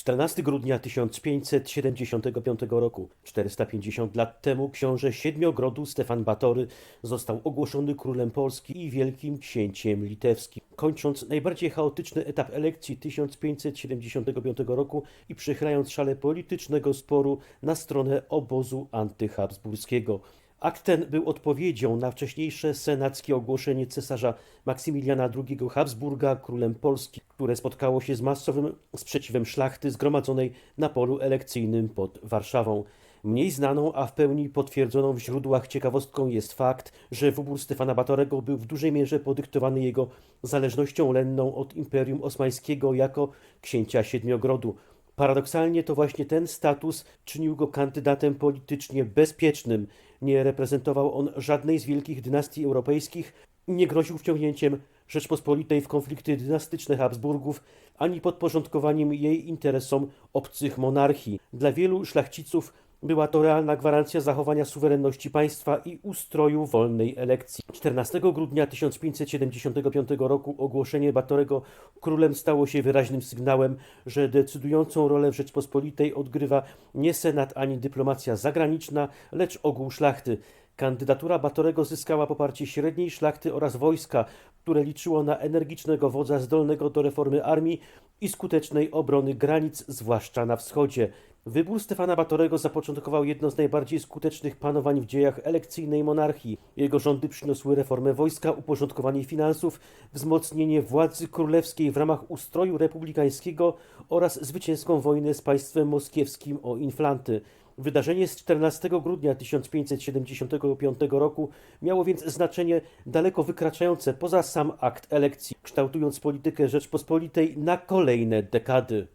14 grudnia 1575 roku, 450 lat temu, książę Siedmiogrodu Stefan Batory został ogłoszony królem Polski i wielkim księciem litewskim, kończąc najbardziej chaotyczny etap elekcji 1575 roku i przychylając szale politycznego sporu na stronę obozu antyhabsburskiego. Akt ten był odpowiedzią na wcześniejsze senackie ogłoszenie cesarza Maksymiliana II Habsburga królem Polski, które spotkało się z masowym sprzeciwem szlachty zgromadzonej na polu elekcyjnym pod Warszawą. Mniej znaną, a w pełni potwierdzoną w źródłach ciekawostką jest fakt, że wybór Stefana Batorego był w dużej mierze podyktowany jego zależnością lenną od Imperium Osmańskiego jako księcia Siedmiogrodu. Paradoksalnie to właśnie ten status czynił go kandydatem politycznie bezpiecznym. Nie reprezentował on żadnej z wielkich dynastii europejskich nie groził wciągnięciem Rzeczpospolitej w konflikty dynastyczne Habsburgów ani podporządkowaniem jej interesom obcych monarchii. Dla wielu szlachciców była to realna gwarancja zachowania suwerenności państwa i ustroju wolnej elekcji. 14 grudnia 1575 roku ogłoszenie Batorego królem stało się wyraźnym sygnałem, że decydującą rolę w Rzeczpospolitej odgrywa nie senat ani dyplomacja zagraniczna, lecz ogół szlachty. Kandydatura Batorego zyskała poparcie średniej szlachty oraz wojska, które liczyło na energicznego wodza zdolnego do reformy armii i skutecznej obrony granic, zwłaszcza na wschodzie. Wybór Stefana Batorego zapoczątkował jedno z najbardziej skutecznych panowań w dziejach elekcyjnej monarchii. Jego rządy przyniosły reformę wojska, uporządkowanie finansów, wzmocnienie władzy królewskiej w ramach ustroju republikańskiego oraz zwycięską wojnę z państwem moskiewskim o inflanty. Wydarzenie z 14 grudnia 1575 roku miało więc znaczenie daleko wykraczające poza sam akt elekcji, kształtując politykę Rzeczpospolitej na kolejne dekady.